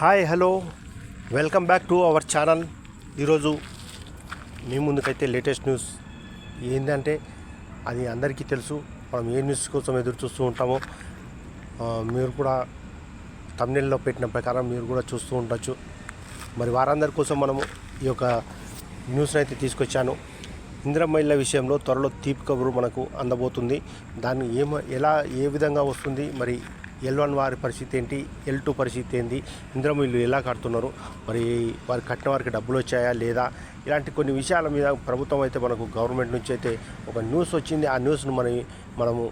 Hi hello. Welcome back to our channel. ఈరోజు మీ ముందుకైతే లేటెస్ట్ న్యూస్. ఏంటంటే అది అందరికీ తెలుసు. మనం ఏ న్యూస్ కోసం ఎదురు చూస్తూ ఉంటామో మీరు కూడా తమిళలో పెట్టిన ప్రకారం మీరు కూడా చూస్తూ ఉండొచ్చు. మరి వారందరి కోసం మనము ఈ యొక్క న్యూస్ని అయితే తీసుకొచ్చాను. ఇంద్రమహిళ విషయంలో త్వరలో తీపి కబురు మనకు అందబోతుంది. దాన్ని ఏమ ఎలా ఏ విధంగా వస్తుంది? మరి ఎల్ వన్ వారి పరిస్థితి ఏంటి? ఎల్ టూ పరిస్థితి ఏంటి ఇందులో వీళ్ళు ఎలా కడుతున్నారు? మరి వారు కట్టిన వారికి డబ్బులు వచ్చాయా లేదా? ఇలాంటి కొన్ని విషయాల మీద ప్రభుత్వం అయితే మనకు గవర్నమెంట్ నుంచి అయితే ఒక న్యూస్ వచ్చింది. ఆ న్యూస్ను మన మనము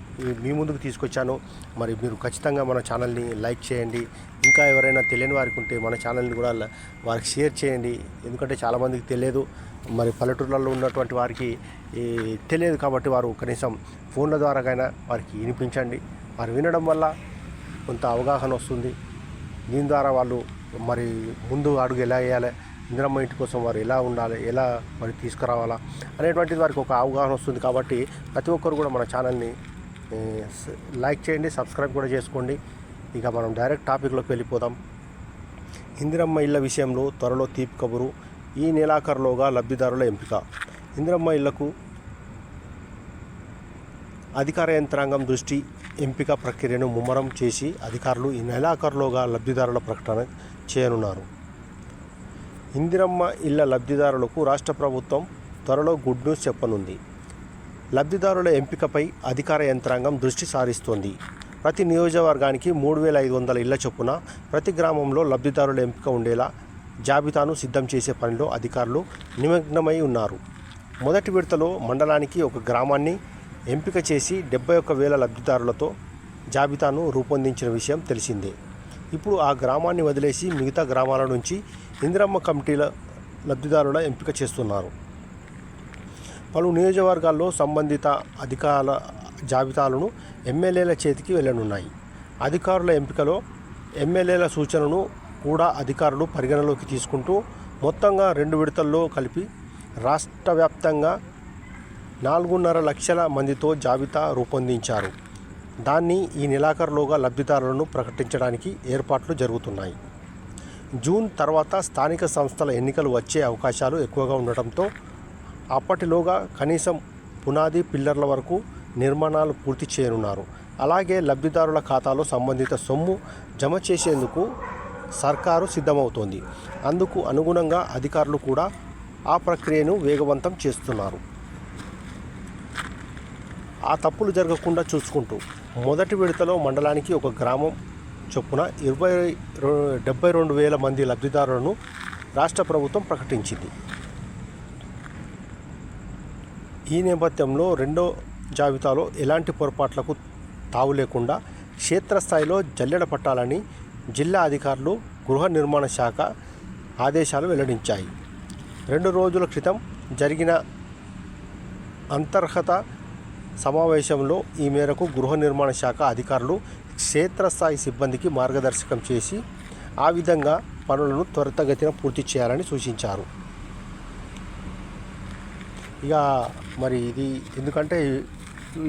మీ ముందుకు తీసుకొచ్చాను. మరి మీరు ఖచ్చితంగా మన ఛానల్ని లైక్ చేయండి. ఇంకా ఎవరైనా తెలియని వారికి ఉంటే మన ఛానల్ని కూడా వారికి షేర్ చేయండి. ఎందుకంటే చాలామందికి తెలియదు. మరి పల్లెటూర్లలో ఉన్నటువంటి వారికి తెలియదు కాబట్టి వారు కనీసం ఫోన్ల ద్వారాగైనా వారికి వినిపించండి. వారు వినడం వల్ల కొంత అవగాహన వస్తుంది. దీని ద్వారా వాళ్ళు మరి ముందు అడుగు ఎలా వేయాలి ఇందిరమ్మ ఇంటి కోసం వారు ఎలా ఉండాలి ఎలా మరి తీసుకురావాలా అనేటువంటిది వారికి ఒక అవగాహన వస్తుంది కాబట్టి ప్రతి ఒక్కరు కూడా మన ఛానల్ని లైక్ చేయండి సబ్స్క్రైబ్ కూడా చేసుకోండి. ఇక మనం డైరెక్ట్ టాపిక్లోకి వెళ్ళిపోదాం. ఇందిరమ్మ ఇళ్ళ విషయంలో త్వరలో తీపి కబురు ఈ నెలాఖరులోగా లబ్ధిదారుల ఎంపిక. ఇందిరమ్మ ఇళ్ళకు అధికార యంత్రాంగం దృష్టి ఎంపిక ప్రక్రియను ముమ్మరం చేసి అధికారులు ఈ నెలాఖరులోగా లబ్ధిదారుల ప్రకటన చేయనున్నారు. ఇందిరమ్మ ఇళ్ళ లబ్ధిదారులకు రాష్ట్ర ప్రభుత్వం త్వరలో గుడ్ న్యూస్ చెప్పనుంది. లబ్ధిదారుల ఎంపికపై అధికార యంత్రాంగం దృష్టి సారిస్తోంది. ప్రతి నియోజకవర్గానికి మూడు వేల ఐదు వందల ఇళ్ళ చొప్పున ప్రతి గ్రామంలో లబ్ధిదారుల ఎంపిక ఉండేలా జాబితాను సిద్ధం చేసే పనిలో అధికారులు నిమగ్నమై ఉన్నారు. మొదటి విడతలో మండలానికి ఒక గ్రామాన్ని ఎంపిక చేసి డెబ్బై ఒక్క వేల లబ్ధిదారులతో జాబితాను రూపొందించిన విషయం తెలిసిందే. ఇప్పుడు ఆ గ్రామాన్ని వదిలేసి మిగతా గ్రామాల నుంచి ఇందిరమ్మ కమిటీల లబ్ధిదారుల ఎంపిక చేస్తున్నారు. పలు నియోజకవర్గాల్లో సంబంధిత అధికారుల జాబితాలను ఎమ్మెల్యేల చేతికి వెళ్ళనున్నాయి అధికారుల ఎంపికలో ఎమ్మెల్యేల సూచనను కూడా అధికారులు పరిగణలోకి తీసుకుంటూ మొత్తంగా రెండు విడతల్లో కలిపి రాష్ట్ర వ్యాప్తంగా నాలుగున్నర లక్షల మందితో జాబితా రూపొందించారు. దాన్ని ఈ నెలాఖరులోగా లబ్ధిదారులను ప్రకటించడానికి ఏర్పాట్లు జరుగుతున్నాయి. జూన్ తర్వాత స్థానిక సంస్థల ఎన్నికలు వచ్చే అవకాశాలు ఎక్కువగా ఉండటంతో అప్పటిలోగా కనీసం పునాది పిల్లర్ల వరకు నిర్మాణాలు పూర్తి చేయనున్నారు. అలాగే లబ్ధిదారుల ఖాతాలో సంబంధిత సొమ్ము జమ చేసేందుకు సర్కారు సిద్ధమవుతోంది. అందుకు అనుగుణంగా అధికారులు కూడా ఆ ప్రక్రియను వేగవంతం చేస్తున్నారు. ఆ తప్పులు జరగకుండా చూసుకుంటూ మొదటి విడతలో మండలానికి ఒక గ్రామం చొప్పున ఇరవై డెబ్బై రెండు వేల మంది లబ్ధిదారులను రాష్ట్ర ప్రభుత్వం ప్రకటించింది. ఈ నేపథ్యంలో రెండో జాబితాలో ఎలాంటి పొరపాట్లకు తావు లేకుండా క్షేత్రస్థాయిలో జల్లెడ పట్టాలని జిల్లా అధికారులు గృహ నిర్మాణ శాఖ ఆదేశాలు వెల్లడించాయి. రెండు రోజుల క్రితం జరిగిన అంతర్గత సమావేశంలో ఈ మేరకు గృహ నిర్మాణ శాఖ అధికారులు క్షేత్రస్థాయి సిబ్బందికి మార్గదర్శకం చేసి ఆ విధంగా పనులను త్వరితగతిన పూర్తి చేయాలని సూచించారు. ఇక మరి ఇది ఎందుకంటే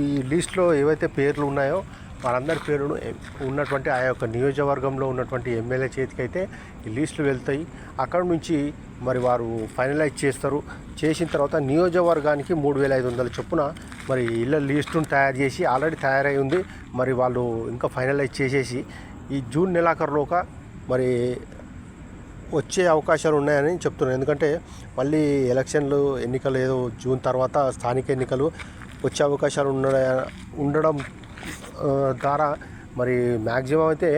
ఈ లిస్ట్లో ఏవైతే పేర్లు ఉన్నాయో వారందరి పేర్లను ఉన్నటువంటి ఆ యొక్క నియోజకవర్గంలో ఉన్నటువంటి ఎమ్మెల్యే చేతికి అయితే ఈ లిస్టులు వెళ్తాయి. అక్కడ నుంచి మరి వారు ఫైనలైజ్ చేస్తారు. చేసిన తర్వాత నియోజకవర్గానికి మూడు వేల ఐదు వందల చొప్పున మరి ఇళ్ళ లిస్టును తయారు చేసి ఆల్రెడీ తయారై ఉంది. మరి వాళ్ళు ఇంకా ఫైనలైజ్ చేసేసి ఈ జూన్ నెలాఖరులోక మరి వచ్చే అవకాశాలు ఉన్నాయని చెప్తున్నాను ఎందుకంటే మళ్ళీ ఎలక్షన్లు ఎన్నికలు ఏదో జూన్ తర్వాత స్థానిక ఎన్నికలు వచ్చే అవకాశాలు ఉండడం ఉండడం ద్వారా మరి మ్యాక్సిమం అయితే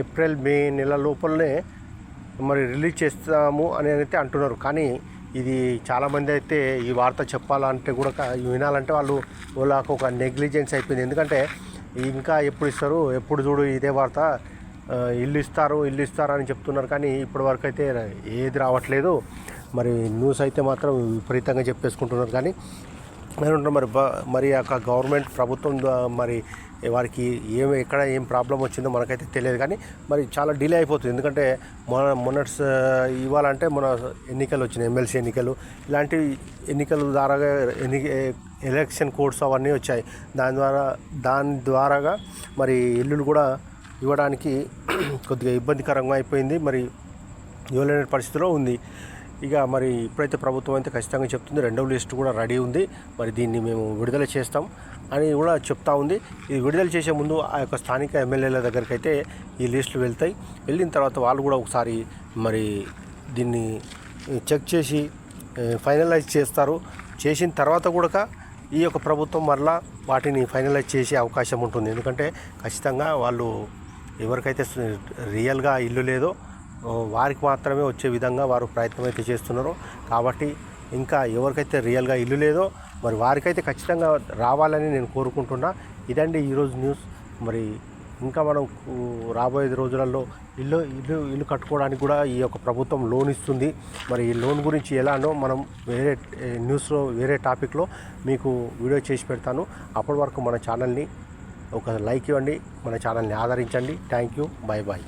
ఏప్రిల్ మే నెల లోపలనే మరి రిలీజ్ చేస్తాము అని అయితే అంటున్నారు. కానీ ఇది చాలామంది అయితే ఈ వార్త చెప్పాలంటే కూడా వినాలంటే వాళ్ళు వాళ్ళకు ఒక నెగ్లిజెన్స్ అయిపోయింది. ఎందుకంటే ఇంకా ఎప్పుడు ఇస్తారు ఎప్పుడు చూడు ఇదే వార్త ఇల్లు ఇస్తారు ఇల్లు ఇస్తారు అని చెప్తున్నారు. కానీ ఇప్పటి వరకు అయితే ఏది రావట్లేదు. మరి న్యూస్ అయితే మాత్రం విపరీతంగా చెప్పేసుకుంటున్నారు. కానీ ఏమంటారు మరి మరి యొక్క గవర్నమెంట్ ప్రభుత్వం మరి వారికి ఏం ఎక్కడ ఏం ప్రాబ్లం వచ్చిందో మనకైతే తెలియదు కానీ మరి చాలా డిలే అయిపోతుంది. ఎందుకంటే మొన్న మొన్న ఇవ్వాలంటే మన ఎన్నికలు వచ్చినాయి ఎమ్మెల్సీ ఎన్నికలు. ఇలాంటి ఎన్నికల ద్వారా ఎన్ని ఎలక్షన్ కోడ్స్ అవన్నీ వచ్చాయి. దాని ద్వారా దాని ద్వారాగా మరి ఇల్లులు కూడా ఇవ్వడానికి కొద్దిగా ఇబ్బందికరంగా అయిపోయింది. మరి ఇవ్వలేని పరిస్థితిలో ఉంది. ఇక మరి ఇప్పుడైతే ప్రభుత్వం అయితే ఖచ్చితంగా చెప్తుంది రెండవ లిస్టు కూడా రెడీ ఉంది. మరి దీన్ని మేము విడుదల చేస్తాం అని కూడా చెప్తా ఉంది. ఇది విడుదల చేసే ముందు ఆ యొక్క స్థానిక ఎమ్మెల్యేల దగ్గరికి అయితే ఈ లిస్టులు వెళ్తాయి. వెళ్ళిన తర్వాత వాళ్ళు కూడా ఒకసారి మరి దీన్ని చెక్ చేసి ఫైనలైజ్ చేస్తారు. చేసిన తర్వాత కూడా ఈ యొక్క ప్రభుత్వం మరలా వాటిని ఫైనలైజ్ చేసే అవకాశం ఉంటుంది. ఎందుకంటే ఖచ్చితంగా వాళ్ళు ఎవరికైతే రియల్గా ఇల్లు లేదో వారికి మాత్రమే వచ్చే విధంగా వారు ప్రయత్నం అయితే చేస్తున్నారు. కాబట్టి ఇంకా ఎవరికైతే రియల్గా ఇల్లు లేదో మరి వారికైతే ఖచ్చితంగా రావాలని నేను కోరుకుంటున్నా. ఇదండి ఈరోజు న్యూస్. మరి ఇంకా మనం రాబోయే రోజులలో ఇల్లు ఇల్లు ఇల్లు కట్టుకోవడానికి కూడా ఈ యొక్క ప్రభుత్వం లోన్ ఇస్తుంది. మరి ఈ లోన్ గురించి ఎలానో మనం వేరే న్యూస్లో వేరే టాపిక్లో మీకు వీడియో చేసి పెడతాను. అప్పటి వరకు మన ఛానల్ని ఒక లైక్ ఇవ్వండి. మన ఛానల్ని ఆదరించండి. Thank you. Bye bye